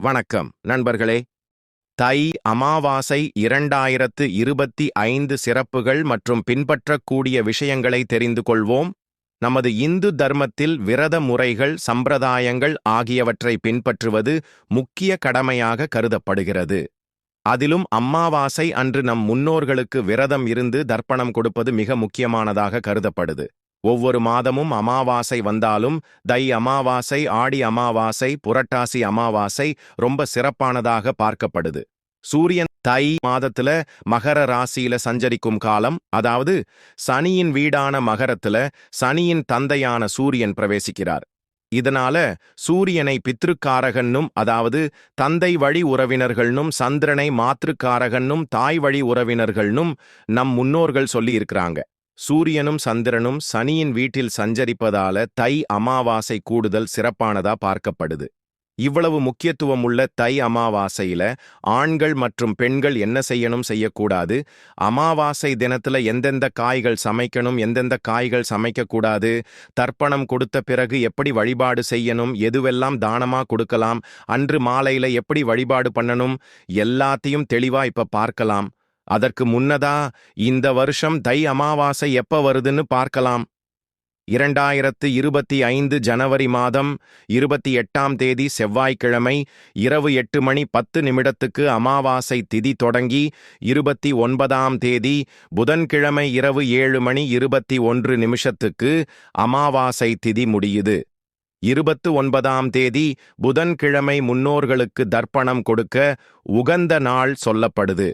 வணக்கம் நண்பர்களே. தை அமாவாசை இரண்டாயிரத்து இருபத்தி ஐந்து சிறப்புகள் மற்றும் பின்பற்றக்கூடிய விஷயங்களை தெரிந்து கொள்வோம். நமது இந்து தர்மத்தில் விரத முறைகள் சம்பிரதாயங்கள் ஆகியவற்றை பின்பற்றுவது முக்கிய கடமையாக கருதப்படுகிறது. அதிலும் அம்மாவாசை அன்று நம் முன்னோர்களுக்கு விரதம் இருந்து தர்ப்பணம் கொடுப்பது மிக முக்கியமானதாக கருதப்படுது. ஒவ்வொரு மாதமும் அமாவாசை வந்தாலும் தை அமாவாசை ஆடி அமாவாசை புரட்டாசி அமாவாசை ரொம்ப சிறப்பானதாக பார்க்கப்படுது. சூரியன் தை மாதத்துல மகர ராசியில சஞ்சரிக்கும் காலம் அதாவது சனியின் வீடான மகரத்துல சனியின் தந்தையான சூரியன் பிரவேசிக்கிறார். இதனால சூரியனை பித்ருக்காரகன்னும் அதாவது தந்தை வழி உறவினர்கள்னும் சந்திரனை மாத்திருக்காரகன்னும் தாய் வழி உறவினர்கள்னும் நம் முன்னோர்கள் சொல்லி இருக்கிறாங்க சூரியனும் சந்திரனும் சனியின் வீட்டில் சஞ்சரிப்பதால தை அமாவாசை கூடுதல் சிறப்பானதா பார்க்கப்படுது. இவ்வளவு முக்கியத்துவம் உள்ள தை அமாவாசையில ஆண்கள் மற்றும் பெண்கள் என்ன செய்யணும் செய்யக்கூடாது? அமாவாசை தினத்துல எந்தெந்த காய்கள் சமைக்கணும் எந்தெந்த காய்கள் சமைக்கக்கூடாது? தர்ப்பணம் கொடுத்த பிறகு எப்படி வழிபாடு செய்யணும்? எதுவெல்லாம் தானமா கொடுக்கலாம்? அன்று மாலையில எப்படி வழிபாடு பண்ணணும்? எல்லாத்தையும் தெளிவா இப்ப பார்க்கலாம். அதற்கு முன்னதா இந்த வருஷம் தை அமாவாசை எப்ப வருதுன்னு பார்க்கலாம். இரண்டாயிரத்து இருபத்தி ஐந்து ஜனவரி மாதம் இருபத்தி எட்டாம் தேதி செவ்வாய்க்கிழமை இரவு எட்டு மணி பத்து நிமிடத்துக்கு அமாவாசை திதி தொடங்கி இருபத்தி ஒன்பதாம் தேதி புதன்கிழமை இரவு ஏழு மணி இருபத்தி ஒன்று நிமிஷத்துக்கு அமாவாசை திதி முடியுது. இருபத்து ஒன்பதாம் தேதி புதன்கிழமை முன்னோர்களுக்கு தர்ப்பணம் கொடுக்க உகந்த நாள் சொல்லப்படுது.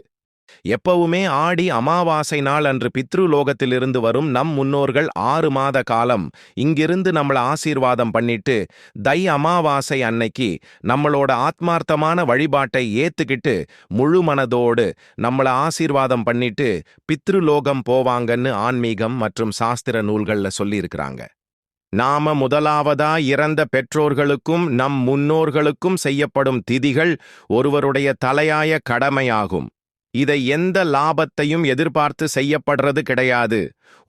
எப்பவுமே ஆடி அமாவாசை நாள் அன்று பித்ருலோகத்திலிருந்து வரும் நம் முன்னோர்கள் ஆறு மாத காலம் இங்கிருந்து நம்மள ஆசீர்வாதம் பண்ணிட்டு தை அமாவாசை அன்னைக்கு நம்மளோட ஆத்மார்த்தமான வழிபாட்டை ஏத்துக்கிட்டு முழு மனதோடு நம்மள ஆசீர்வாதம் பண்ணிட்டு பித்ருலோகம் போவாங்கன்னு ஆன்மீகம் மற்றும் சாஸ்திர நூல்கள்ல சொல்லியிருக்கிறாங்க. நாம முதலாவதா இறந்த பெற்றோர்களுக்கும் நம் முன்னோர்களுக்கும் செய்யப்படும் திதிகள் ஒருவருடைய தலையாய கடமையாகும். இதை எந்த லாபத்தையும் எதிர்பார்த்து செய்யப்படுறது கிடையாது.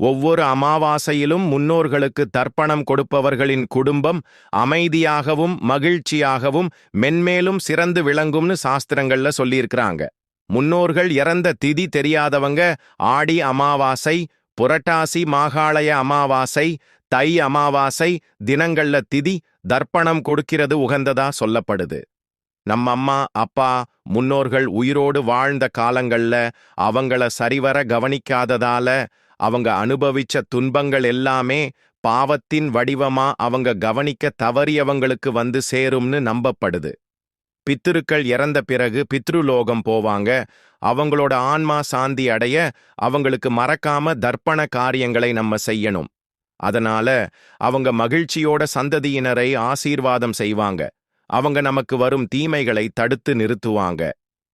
ஒவ்வொரு அமாவாசையிலும் முன்னோர்களுக்கு தர்ப்பணம் கொடுப்பவர்களின் குடும்பம் அமைதியாகவும் மகிழ்ச்சியாகவும் மென்மேலும் சிறந்து விளங்கும்னு சாஸ்திரங்கள்ல சொல்லியிருக்கிறாங்க. முன்னோர்கள் இறந்த திதி தெரியாதவங்க ஆடி அமாவாசை புரட்டாசி மாகாளய அமாவாசை தை அமாவாசை தினங்கள்ல திதி தர்ப்பணம் கொடுக்கிறது உகந்ததா சொல்லப்படுது. நம்ம அம்மா அப்பா முன்னோர்கள் உயிரோடு வாழ்ந்த காலங்கள்ல அவங்கள சரிவர கவனிக்காததால அவங்க அனுபவிச்ச துன்பங்கள் எல்லாமே பாவத்தின் வடிவமா அவங்க கவனிக்க தவறியவங்களுக்கு வந்து சேரும்னு நம்பப்படுது. பித்திருக்கள் இறந்த பிறகு பித்ருலோகம் போவாங்க. அவங்களோட ஆன்மா சாந்தி அடைய அவங்களுக்கு மறக்காம தர்ப்பண காரியங்களை நம்ம செய்யணும். அதனால அவங்க மகிழ்ச்சியோட சந்ததியினரை ஆசீர்வாதம் செய்வாங்க. அவங்க நமக்கு வரும் தீமைகளை தடுத்து நிறுத்துவாங்க.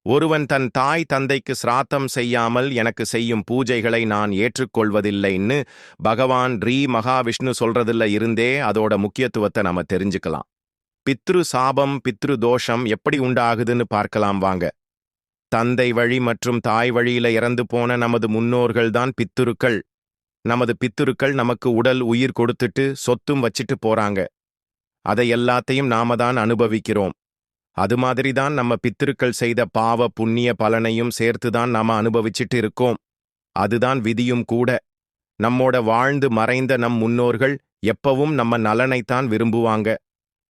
ஒருவன் தன் தாய் தந்தைக்கு சிராத்தம் செய்யாமல் எனக்கு செய்யும் பூஜைகளை நான் ஏற்றுக்கொள்வதில்லைன்னு பகவான் ரீ மகாவிஷ்ணு சொல்றதுல இருந்தே அதோட முக்கியத்துவத்தை நம்ம தெரிஞ்சுக்கலாம். பித்ரு சாபம் பித்ரு தோஷம் எப்படி உண்டாகுதுன்னு பார்க்கலாம் வாங்க. தந்தை வழி மற்றும் தாய் வழியில இறந்து போன நமது முன்னோர்கள்தான் பித்துருக்கள். நமது பித்துருக்கள் நமக்கு உடல் உயிர் கொடுத்துட்டு சொத்தும் வச்சிட்டு போறாங்க. அதை எல்லாத்தையும் நாம தான் அனுபவிக்கிறோம். அது மாதிரிதான் நம்ம பித்திருக்கள் செய்த பாவ புண்ணிய பலனையும் சேர்த்துதான் நாம அனுபவிச்சிட்டு இருக்கோம். அதுதான் விதியும் கூட. நம்மோட வாழ்ந்து மறைந்த நம் முன்னோர்கள் எப்பவும் நம்ம நலனைத்தான் விரும்புவாங்க.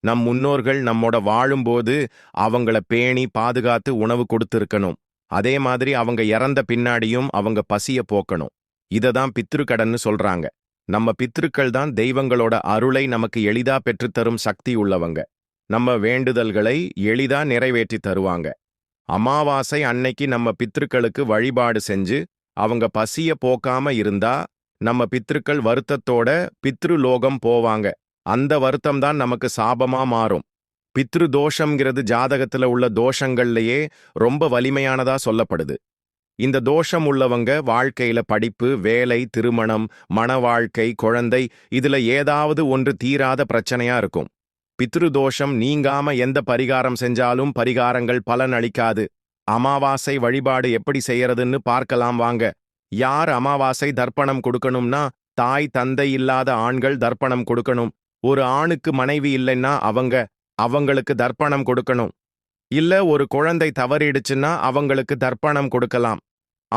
நம் முன்னோர்கள் நம்மோட வாழும்போது அவங்கள பேணி பாதுகாத்து உணவு கொடுத்திருக்கணும். அதே மாதிரி அவங்க இறந்த பின்னாடியும் அவங்க பசிய போக்கணும். இததான் பித்ருக்கடன்னு சொல்றாங்க. நம்ம பித்ருக்கள் தான் தெய்வங்களோட அருளை நமக்கு எளிதா பெற்றுத்தரும் சக்தி உள்ளவங்க. நம்ம வேண்டுதல்களை எளிதா நிறைவேற்றி தருவாங்க. அமாவாசை அன்னைக்கு நம்ம பித்ருக்களுக்கு வழிபாடு செஞ்சு அவங்க பசிய போக்காம இருந்தா நம்ம பித்ருக்கள் வருத்தத்தோட பித்ருலோகம் போவாங்க. அந்த வருத்தம் தான் நமக்கு சாபமா மாறும். பித்ரு தோஷம்ங்கிறது ஜாதகத்துல உள்ள தோஷங்கள்லயே ரொம்ப வலிமையானதா சொல்லப்படுது. இந்த தோஷம் உள்ளவங்க வாழ்க்கையில படிப்பு வேலை திருமணம் மன வாழ்க்கை குழந்தை இதுல ஏதாவது ஒன்று தீராத பிரச்சனையா இருக்கும். பித்ரு தோஷம் நீங்காம எந்த பரிகாரம் செஞ்சாலும் பரிகாரங்கள் பலன் அளிக்காது. அமாவாசை வழிபாடு எப்படி செய்யறதுன்னு பார்க்கலாம் வாங்க. யார் அமாவாசை தர்ப்பணம் கொடுக்கணும்னா தாய் தந்தை இல்லாத ஆண்கள் தர்ப்பணம் கொடுக்கணும். ஒரு ஆணுக்கு மனைவி இல்லைன்னா அவங்க அவங்களுக்கு தர்ப்பணம் கொடுக்கணும். இல்ல ஒரு குழந்தை தவறிடுச்சுன்னா அவங்களுக்கு தர்ப்பணம் கொடுக்கலாம்.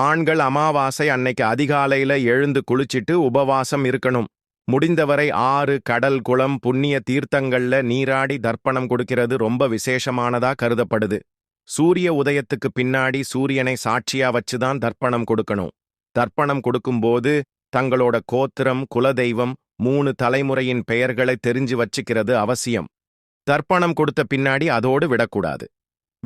ஆண்கள் அமாவாசை அன்னைக்கு அதிகாலையில எழுந்து குளிச்சிட்டு உபவாசம் இருக்கணும். முடிந்தவரை ஆறு கடல் குளம் புண்ணிய தீர்த்தங்கள்ல நீராடி தர்ப்பணம் கொடுக்கிறது ரொம்ப விசேஷமானதா கருதப்படுது. சூரிய உதயத்துக்கு பின்னாடி சூரியனை சாட்சியா வச்சுதான் தர்ப்பணம் கொடுக்கணும். தர்ப்பணம் கொடுக்கும்போது தங்களோட கோத்திரம் குலதெய்வம் மூணு தலைமுறையின் பெயர்களை தெரிஞ்சு வச்சுக்கிறது அவசியம். தர்ப்பணம் கொடுத்த பின்னாடி அதோடு விடக்கூடாது.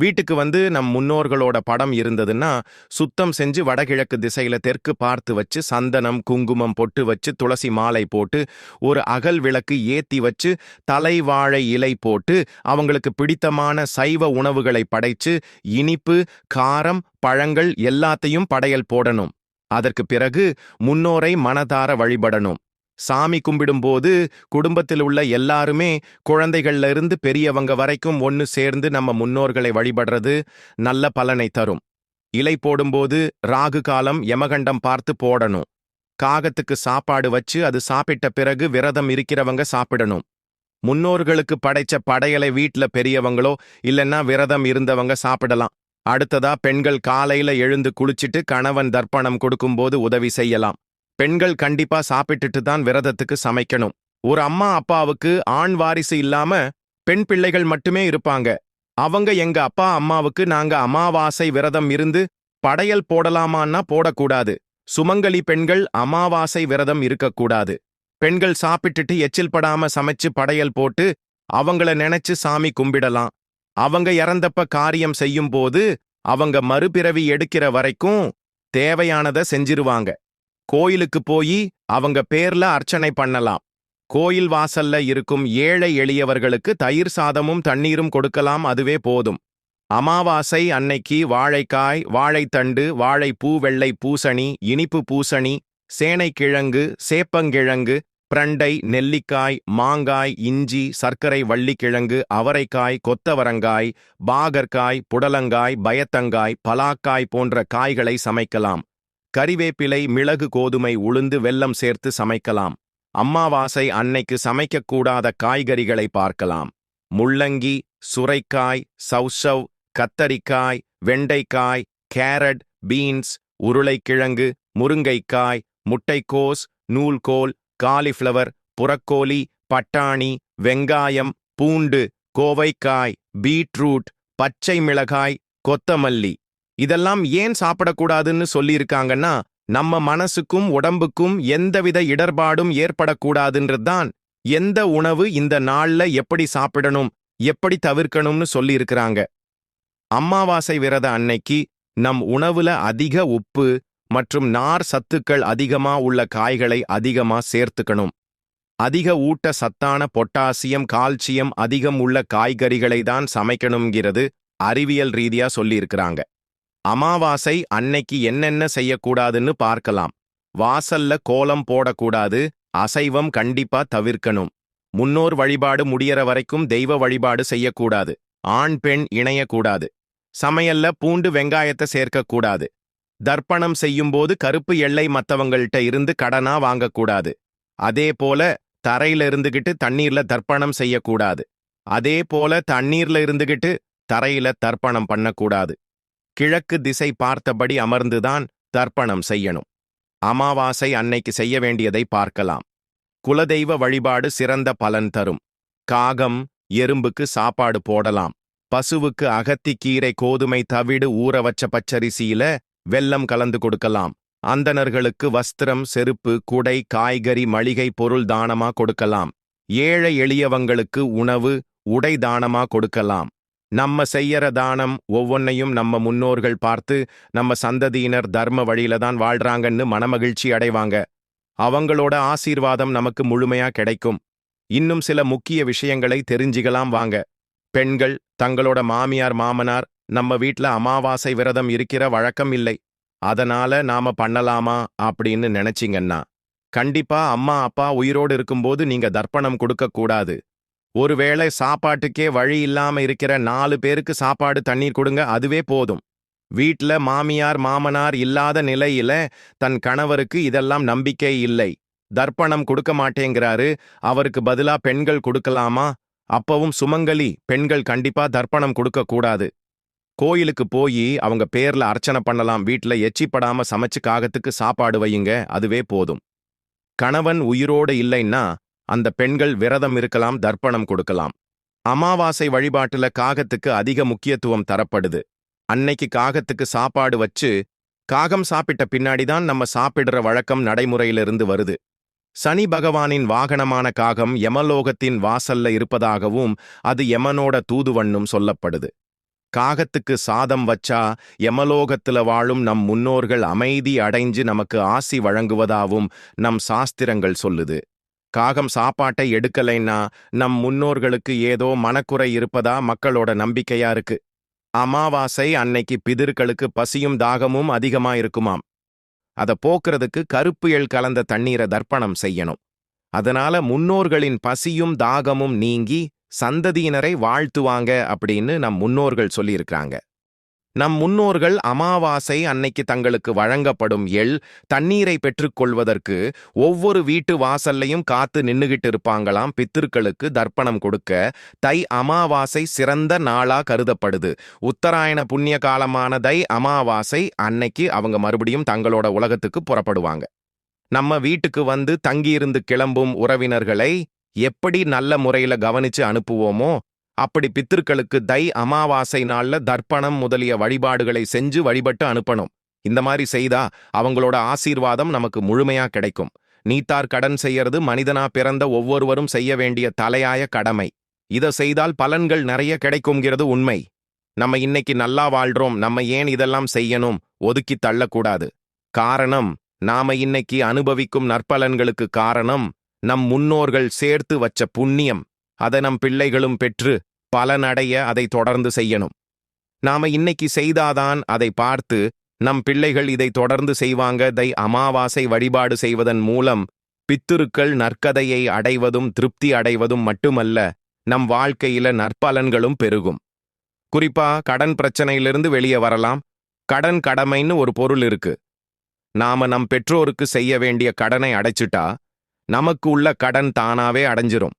வீட்டுக்கு வந்து நம் முன்னோர்களோட படம் இருந்ததுன்னா சுத்தம் செஞ்சு வடகிழக்கு திசையில தெற்கு பார்த்து வச்சு சந்தனம் குங்குமம் பொட்டு வச்சு துளசி மாலை போட்டு ஒரு அகல் விளக்கு ஏத்தி வச்சு தலைவாழை இலை போட்டு அவங்களுக்கு பிடித்தமான சைவ உணவுகளை படைச்சு இனிப்பு காரம் பழங்கள் எல்லாத்தையும் படையல் போடணும். அதற்கு பிறகு முன்னோரை மனதார வழிபடணும். சாமி கும்பிடும்போது குடும்பத்தில் உள்ள எல்லாருமே குழந்தைகள்ல இருந்து பெரியவங்க வரைக்கும் ஒன்னு சேர்ந்து நம்ம முன்னோர்களை வழிபடுறது நல்ல பலனை தரும். இலை போடும்போது ராகு காலம் யமகண்டம் பார்த்து போடணும். காகத்துக்கு சாப்பாடு வச்சு அது சாப்பிட்ட பிறகு விரதம் இருக்கிறவங்க சாப்பிடணும். முன்னோர்களுக்கு படைச்ச படையலை வீட்ல பெரியவங்களோ இல்லைன்னா விரதம் இருந்தவங்க சாப்பிடலாம். அடுத்ததா பெண்கள் காலையில எழுந்து குளிச்சிட்டு கணவன் தர்ப்பணம் கொடுக்கும்போது உதவி செய்யலாம். பெண்கள் கண்டிப்பா சாப்பிட்டுட்டு தான் விரதத்துக்கு சமைக்கணும். ஒரு அம்மா அப்பாவுக்கு ஆண் வாரிசு இல்லாம பெண் பிள்ளைகள் மட்டுமே இருப்பாங்க. அவங்க எங்க அப்பா அம்மாவுக்கு நாங்க அமாவாசை விரதம் இருந்து படையல் போடலாமான்னா போடக்கூடாது. சுமங்கலி பெண்கள் அமாவாசை விரதம் இருக்கக்கூடாது. பெண்கள் சாப்பிட்டுட்டு எச்சில் படாம சமைச்சு படையல் போட்டு அவங்கள நினைச்சு சாமி கும்பிடலாம். அவங்க இறந்தப்ப காரியம் செய்யும் போது அவங்க மறுபிறவி எடுக்கிற வரைக்கும் தேவையானத செஞ்சிருவாங்க. கோயிலுக்கு போய் அவங்க பேர்ல அர்ச்சனை பண்ணலாம். கோயில் வாசல்ல இருக்கும் ஏழை எளியவர்களுக்கு தயிர் சாதமும் தண்ணீரும் கொடுக்கலாம் அதுவே போதும். அமாவாசை அன்னைக்கு வாழைக்காய் வாழைத்தண்டு வாழைப்பூ வெள்ளை பூசணி இனிப்பு பூசணி சேனைக்கிழங்கு சேப்பங்கிழங்கு பிரண்டை நெல்லிக்காய் மாங்காய் இஞ்சி சர்க்கரை வள்ளிக்கிழங்கு அவரைக்காய் கொத்தவரங்காய் பாகற்காய் புடலங்காய் பயத்தங்காய் பலாக்காய் போன்ற காய்களை சமைக்கலாம். கறிவேப்பிலை மிளகு கோதுமை உளுந்து வெல்லம் சேர்த்து சமைக்கலாம். அம்மாவாசை அன்னைக்கு சமைக்கக்கூடாத காய்கறிகளை பார்க்கலாம். முள்ளங்கி சுரைக்காய் சௌசவ் கத்தரிக்காய் வெண்டைக்காய் கேரட் பீன்ஸ் உருளைக்கிழங்கு முருங்கைக்காய் முட்டைக்கோஸ் நூல்கோல் காலிஃப்ளவர் புறக்கோலி பட்டாணி வெங்காயம் பூண்டு கோவைக்காய் பீட்ரூட் பச்சை மிளகாய் கொத்தமல்லி. இதெல்லாம் ஏன் சாப்பிடக்கூடாதுன்னு சொல்லியிருக்காங்கன்னா நம்ம மனசுக்கும் உடம்புக்கும் எந்தவித இடர்பாடும் ஏற்படக்கூடாதுன்றதுதான் எந்த உணவு இந்த நாள்ல எப்படி சாப்பிடணும் எப்படி தவிர்க்கணும்னு சொல்லியிருக்கிறாங்க. அம்மாவாசை விரத அன்னைக்கு நம் உணவுல அதிக உப்பு மற்றும் நார் சத்துக்கள் அதிகமா உள்ள காய்களை அதிகமா சேர்த்துக்கணும். அதிக ஊட்ட சத்தான பொட்டாசியம் கால்சியம் அதிகம் உள்ள காய்கறிகளை தான் சமைக்கணுங்கிறது அறிவியல் ரீதியா சொல்லியிருக்கிறாங்க. அமாவாசை அன்னைக்கு என்னென்ன செய்யக்கூடாதுன்னு பார்க்கலாம். வாசல்ல கோலம் போடக்கூடாது அசைவம் கண்டிப்பா தவிர்க்கணும். முன்னோர் வழிபாடு முடியற வரைக்கும் தெய்வ வழிபாடு செய்யக்கூடாது. ஆண் பெண் இணையக்கூடாது. சமையல்ல பூண்டு வெங்காயத்தை சேர்க்கக்கூடாது. தர்ப்பணம் செய்யும்போது கருப்பு எல்லை மத்தவங்கள்ட்ட இருந்து கடனா வாங்கக்கூடாது. அதே போல தரையில இருந்துகிட்டு தண்ணீர்ல தர்ப்பணம் செய்யக்கூடாது. அதே போல தண்ணீர்ல இருந்துகிட்டு தரையில தர்ப்பணம் பண்ணக்கூடாது. கிழக்கு திசை பார்த்தபடி அமர்ந்துதான் தர்ப்பணம் செய்யணும். அமாவாசை அன்னைக்கு செய்ய வேண்டியதை பார்க்கலாம். குலதெய்வ வழிபாடு சிறந்த பலன் தரும். காகம் எறும்புக்கு சாப்பாடு போடலாம். பசுவுக்கு அகத்திக்கீரை கோதுமை தவிடு ஊற வச்ச பச்சரிசியில வெல்லம் கலந்து கொடுக்கலாம். அந்தணர்களுக்கு வஸ்திரம் செருப்பு குடை காய்கறி மளிகை பொருள் தானமா கொடுக்கலாம். ஏழை எளியவங்களுக்கு உணவு உடை தானமா கொடுக்கலாம். நம்ம செய்யற தானம் ஒவ்வொன்னையும் நம்ம முன்னோர்கள் பார்த்து நம்ம சந்ததியினர் தர்ம வழியில தான் வாழ்றாங்கன்னு மனமகிழ்ச்சி அடைவாங்க. அவங்களோட ஆசீர்வாதம் நமக்கு முழுமையா கிடைக்கும். இன்னும் சில முக்கிய விஷயங்களை தெரிஞ்சுக்கலாம் வாங்க. பெண்கள் தங்களோட மாமியார் மாமனார் நம்ம வீட்ல அமாவாசை விரதம் இருக்கிற வழக்கம் இல்லை. அதனால நாம பண்ணலாமா அப்படின்னு நினைச்சிங்கன்னா கண்டிப்பா அம்மா அப்பா உயிரோடு இருக்கும்போது நீங்க தர்ப்பணம் கொடுக்கக்கூடாது ஒருவேளை சாப்பாட்டுக்கே வழி இல்லாம இருக்கிற நாலு பேருக்கு சாப்பாடு தண்ணீர் கொடுங்க அதுவே போதும். வீட்ல மாமியார் மாமனார் இல்லாத நிலையில தன் கணவருக்கு இதெல்லாம் நம்பிக்கை இல்லை. தர்ப்பணம் கொடுக்க மாட்டேங்கிறாரு. அவருக்கு பதிலா பெண்கள் கொடுக்கலாமா? அப்பவும் சுமங்கலி பெண்கள் கண்டிப்பா தர்ப்பணம் கொடுக்க கூடாது. கோயிலுக்கு போய் அவங்க பேர்ல அர்ச்சனை பண்ணலாம். வீட்ல எச்சிப்படாம சமைச்சு காகத்துக்கு சாப்பாடு வையுங்க அதுவே போதும். கணவன் உயிரோடு இல்லைன்னா அந்த பெண்கள் விரதம் இருக்கலாம் தர்ப்பணம் கொடுக்கலாம். அமாவாசை வழிபாட்டுல காகத்துக்கு அதிக முக்கியத்துவம் தரப்படுது. அன்னைக்கு காகத்துக்கு சாப்பாடு வச்சு காகம் சாப்பிட்ட பின்னாடிதான் நம்ம சாப்பிடுற வழக்கம் நடைமுறையிலிருந்து வருது. சனி பகவானின் வாகனமான காகம் யமலோகத்தின் வாசல்ல இருப்பதாகவும் அது யமனோட தூதுவண்ணும் சொல்லப்படுது. காகத்துக்கு சாதம் வச்சா யமலோகத்துல வாழும் நம் முன்னோர்கள் அமைதி அடைஞ்சு நமக்கு ஆசி வழங்குவதாவும் நம் சாஸ்திரங்கள் சொல்லுது. காகம் சாப்பாட்டை எடுக்கலைன்னா நம் முன்னோர்களுக்கு ஏதோ மனக்குறை இருப்பதா மக்களோட நம்பிக்கையா இருக்கு. அமாவாசை அன்னைக்கு பிதிர்களுக்கு பசியும் தாகமும் அதிகமா இருக்குமாம். அத போக்குறதுக்கு கருப்பு எள் கலந்த தண்ணீரை தர்ப்பணம் செய்யணும். அதனால முன்னோர்களின் பசியும் தாகமும் நீங்கி சந்ததியினரை வாழ்த்துவாங்க அப்படின்னு நம் முன்னோர்கள் சொல்லியிருக்கிறாங்க. நம் முன்னோர்கள் அமாவாசை அன்னைக்கு தங்களுக்கு வழங்கப்படும் எள் தண்ணீரை பெற்றுக்கொள்வதற்கு ஒவ்வொரு வீட்டு வாசல்லையும் காத்து நின்னுகிட்டு இருப்பாங்களாம் பித்திருக்களுக்கு தர்ப்பணம் கொடுக்க. தை அமாவாசை சிறந்த நாளா கருதப்படுது. உத்தராயண புண்ணிய காலமான தை அமாவாசை அன்னைக்கு அவங்க மறுபடியும் தங்களோட உலகத்துக்கு புறப்படுவாங்க. நம்ம வீட்டுக்கு வந்து தங்கியிருந்து கிளம்பும் உறவினர்களை எப்படி நல்ல முறையில கவனிச்சு அனுப்புவோமோ அப்படி பித்திருக்களுக்கு தை அமாவாசை நாள்ல தர்ப்பணம் முதலிய வழிபாடுகளை செஞ்சு வழிபட்டு அனுப்பணும். இந்த மாதிரி செய்தா அவங்களோட ஆசீர்வாதம் நமக்கு முழுமையா கிடைக்கும். நீத்தார் கடன் செய்யறது மனிதனா பிறந்த ஒவ்வொருவரும் செய்ய வேண்டிய தலையாய கடமை. இத செய்தால் பலன்கள் நிறைய கிடைக்குங்கிறது உண்மை. நம்ம இன்னைக்கு நல்லா வாழ்றோம் நம்ம ஏன் இதெல்லாம் செய்யணும் ஒதுக்கி தள்ளக்கூடாது. காரணம் நாம இன்னைக்கு அனுபவிக்கும் நற்பலன்களுக்கு காரணம் நம் முன்னோர்கள் சேர்த்து வச்ச புண்ணியம். அதை நம் பிள்ளைகளும் பெற்று பலனடைய அதை தொடர்ந்து செய்யணும். நாம இன்னைக்கு செய்தாதான் அதை பார்த்து நம் பிள்ளைகள் இதை தொடர்ந்து செய்வாங்க. தை அமாவாசை வழிபாடு செய்வதன் மூலம் பித்துருக்கள் நற்கதையை அடைவதும் திருப்தி அடைவதும் மட்டுமல்ல நம் வாழ்க்கையில நற்பலன்களும் பெருகும். குறிப்பா கடன் பிரச்சனையிலிருந்து வெளியே வரலாம். கடன் கடமைன்னு ஒரு பொருள் இருக்கு. நாம நம் பெற்றோருக்கு செய்ய வேண்டிய கடனை அடைச்சிட்டா நமக்கு உள்ள கடன் தானாவே அடைஞ்சிரும்.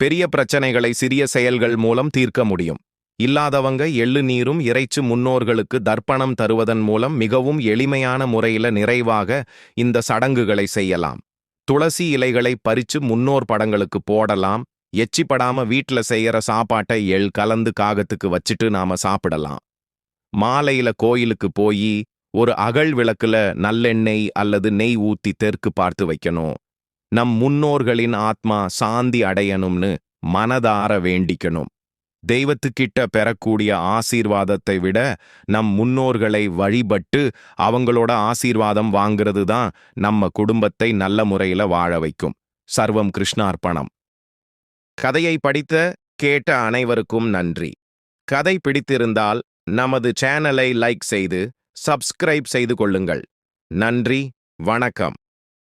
பெரிய பிரச்சனைகளை சிறிய செயல்கள் மூலம் தீர்க்க முடியும். இல்லாதவங்க எள்ளு நீரும் இறைச்சு முன்னோர்களுக்கு தர்ப்பணம் தருவதன் மூலம் மிகவும் எளிமையான முறையில நிறைவாக இந்த சடங்குகளை செய்யலாம். துளசி இலைகளை பறிச்சு முன்னோர் படங்களுக்கு போடலாம். எச்சிப்படாம வீட்ல செய்யற சாப்பாட்டை எள் கலந்து காகத்துக்கு வச்சுட்டு நாம சாப்பிடலாம். மாலையில கோயிலுக்கு போய் ஒரு அகல் விளக்குல நல்லெண்ணெய் அல்லது நெய் ஊத்தி தெற்கு பார்த்து வைக்கணும். நம் முன்னோர்களின் ஆத்மா சாந்தி அடையணும்னு மனதார வேண்டிக்கணும். தெய்வத்துக்கிட்ட பெறக்கூடிய ஆசீர்வாதத்தை விட நம் முன்னோர்களை வழிபட்டு அவங்களோட ஆசீர்வாதம் வாங்கிறது தான் நம்ம குடும்பத்தை நல்ல முறையில வாழ வைக்கும். சர்வம் கிருஷ்ணார்ப்பணம். கதையை படித்த கேட்ட அனைவருக்கும் நன்றி. கதை பிடித்திருந்தால் நமது சேனலை லைக் செய்து சப்ஸ்கிரைப் செய்து கொள்ளுங்கள். நன்றி வணக்கம்.